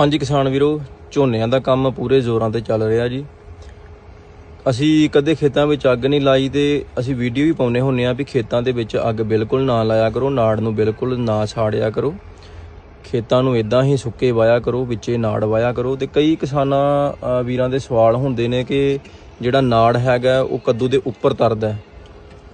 ਹਾਂਜੀ ਕਿਸਾਨ ਵੀਰੋ, ਝੋਨਿਆਂ ਦਾ ਕੰਮ ਪੂਰੇ ਜ਼ੋਰਾਂ ਤੇ ਚੱਲ ਰਿਹਾ ਜੀ। ਅਸੀਂ ਕਦੇ ਖੇਤਾਂ ਵਿੱਚ ਅੱਗ ਨਹੀਂ ਲਾਈ ਤੇ ਅਸੀਂ ਵੀਡੀਓ ਵੀ ਪਾਉਨੇ ਹੁੰਨੇ ਆ ਵੀ ਖੇਤਾਂ ਦੇ ਵਿੱਚ ਅੱਗ ਬਿਲਕੁਲ ਨਾ ਲਾਇਆ ਕਰੋ, ਨਾੜ ਨੂੰ ਬਿਲਕੁਲ ਨਾ ਸਾੜਿਆ ਕਰੋ। ਖੇਤਾਂ ਨੂੰ ਇਦਾਂ ਹੀ ਸੁੱਕੇ ਵਾਇਆ ਕਰੋ, ਵਿੱਚੇ ਨਾੜ ਵਾਇਆ ਕਰੋ ਤੇ ਕਈ ਕਿਸਾਨਾਂ ਵੀਰਾਂ ਦੇ ਸਵਾਲ ਹੁੰਦੇ ਨੇ ਕਿ ਜਿਹੜਾ ਨਾੜ ਹੈਗਾ ਉਹ ਕੱਦੂ ਦੇ ਉੱਪਰ ਤਰਦਾ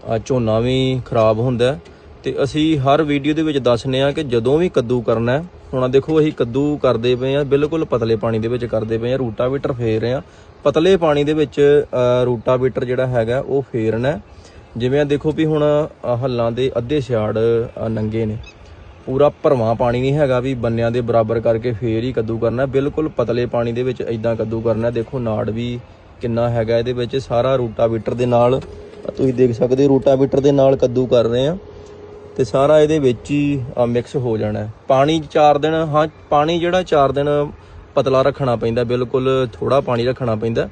ਆ ਝੋਨਾ ਵੀ ਖਰਾਬ ਹੁੰਦਾ ਹੈ ਤੇ ਅਸੀਂ ਹਰ ਵੀਡੀਓ ਦੇ ਵਿੱਚ ਦੱਸਨੇ ਆ ਕਿ ਜਦੋਂ ਵੀ ਕੱਦੂ ਕਰਨਾ ਹੈ ਹੁਣ ਆਹ ਦੇਖੋ, ਅਸੀਂ ਕੱਦੂ ਕਰਦੇ ਪਏ ਆ ਬਿਲਕੁਲ ਪਤਲੇ ਪਾਣੀ ਦੇ ਵਿੱਚ ਕਰਦੇ ਪਏ ਆ ਰੂਟਾਵੀਟਰ ਫੇਰ ਰਹੇ ਆ ਪਤਲੇ ਪਾਣੀ ਦੇ ਵਿੱਚ ਰੂਟਾਵੀਟਰ ਜਿਹੜਾ ਹੈਗਾ, ਉਹ ਫੇਰਨਾ ਜਿਵੇਂ ਆ ਦੇਖੋ ਵੀ ਹੁਣ ਆਹ ਹੱਲਾਂ ਦੇ ਅੱਧੇ ਸਿਆੜ ਨੰਗੇ ਨੇ। ਪੂਰਾ ਭਰਵਾਂ ਪਾਣੀ ਨਹੀਂ ਹੈਗਾ ਵੀ ਬੰਨਿਆਂ ਦੇ ਬਰਾਬਰ ਕਰਕੇ ਫੇਰ ਹੀ ਕੱਦੂ ਕਰਨਾ ਬਿਲਕੁਲ ਪਤਲੇ ਪਾਣੀ ਦੇ ਵਿੱਚ ਇਦਾਂ ਕੱਦੂ ਕਰਨਾ ਦੇਖੋ, ਨਾੜ ਵੀ ਕਿੰਨਾ ਹੈਗਾ ਇਹਦੇ ਵਿੱਚ, ਸਾਰਾ ਰੂਟਾਵੀਟਰ ਦੇ ਨਾਲ। ਤੁਸੀਂ ਦੇਖ ਸਕਦੇ ਹੋ, ਰੂਟਾਵੀਟਰ ਦੇ ਨਾਲ ਕੱਦੂ ਕਰ ਰਹੇ ਆ ਤੇ ਸਾਰਾ ਇਹਦੇ ਵਿੱਚ ਹੀ ਮਿਕਸ ਹੋ ਜਾਣਾ ਹੈ। ਪਾਣੀ 4 ਦਿਨ, ਹਾਂ, ਪਾਣੀ ਜਿਹੜਾ 4 ਦਿਨ ਪਤਲਾ ਰੱਖਣਾ ਪੈਂਦਾ, ਬਿਲਕੁਲ ਥੋੜਾ ਪਾਣੀ ਰੱਖਣਾ ਪੈਂਦਾ।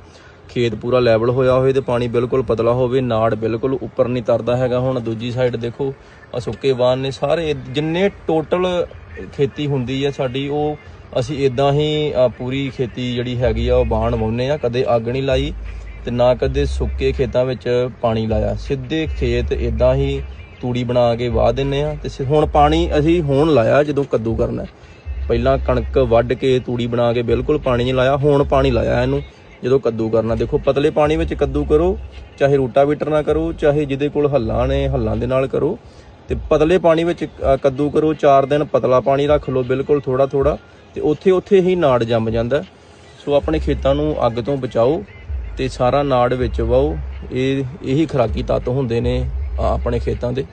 ਖੇਤ ਪੂਰਾ ਲੈਵਲ ਹੋਇਆ ਹੋਵੇ ਤੇ ਪਾਣੀ ਬਿਲਕੁਲ ਪਤਲਾ ਹੋਵੇ, ਨਾੜ ਬਿਲਕੁਲ ਉੱਪਰ ਨਹੀਂ ਤਰਦਾ ਹੈਗਾ। ਹੁਣ ਦੂਜੀ ਸਾਈਡ ਦੇਖੋ ਆ ਸੁੱਕੇ ਬਾਨ ਨੇ ਸਾਰੇ, ਜਿੰਨੇ ਟੋਟਲ ਖੇਤੀ ਹੁੰਦੀ ਹੈ ਸਾਡੀ, ਉਹ ਅਸੀਂ ਇਦਾਂ ਹੀ ਪੂਰੀ ਖੇਤੀ ਜਿਹੜੀ ਹੈਗੀ ਆ, ਉਹ ਬਾਣ ਵਾਹੁੰਦੇ ਆ ਕਦੇ ਅੱਗ ਨਹੀਂ ਲਾਈ ਤੇ ਨਾ ਕਦੇ ਸੁੱਕੇ ਖੇਤਾਂ ਵਿੱਚ ਪਾਣੀ ਲਾਇਆ। ਸਿੱਧੇ ਖੇਤ ਇਦਾਂ ਹੀ ਤੂੜੀ ਬਣਾ ਕੇ ਵਾਹ ਦਿੰਨੇ ਆ ਤੇ ਹੁਣ ਪਾਣੀ ਅਸੀਂ ਹੁਣ ਲਾਇਆ ਜਦੋਂ ਕੱਦੂ ਕਰਨਾ। ਪਹਿਲਾਂ ਕਣਕ ਵੱਢ ਕੇ ਤੂੜੀ ਬਣਾ ਕੇ ਬਿਲਕੁਲ ਪਾਣੀ ਨਹੀਂ ਲਾਇਆ, ਹੁਣ ਪਾਣੀ ਲਾਇਆ ਇਹਨੂੰ, ਜਦੋਂ ਕੱਦੂ ਕਰਨਾ। ਦੇਖੋ, ਪਤਲੇ ਪਾਣੀ ਵਿੱਚ ਕੱਦੂ ਕਰੋ, ਚਾਹੇ ਰੂਟਾਵੀਟਰ ਨਾਲ ਕਰੋ, ਚਾਹੇ ਜਿਹਦੇ ਕੋਲ ਹੱਲਾਂ ਨੇ, ਹੱਲਾਂ ਦੇ ਨਾਲ ਕਰੋ। ਤੇ ਪਤਲੇ ਪਾਣੀ ਵਿੱਚ ਕੱਦੂ ਕਰੋ 4 ਦਿਨ ਪਤਲਾ ਪਾਣੀ ਰੱਖ ਲਓ ਬਿਲਕੁਲ ਥੋੜਾ ਥੋੜਾ ਤੇ ਉੱਥੇ ਉੱਥੇ ਹੀ ਨਾੜ ਜੰਮ ਜਾਂਦਾ। ਸੋ ਆਪਣੇ ਖੇਤਾਂ ਨੂੰ ਅੱਗ ਤੋਂ ਬਚਾਓ ਤੇ ਸਾਰਾ ਨਾੜ ਵਿੱਚ ਵਾਓ। ਇਹ, ਇਹੀ ਖਰਾਕੀ ਤੱਤ ਹੁੰਦੇ ਨੇ। ਆਪਣੇ ਖੇਤਾਂ ਦੇ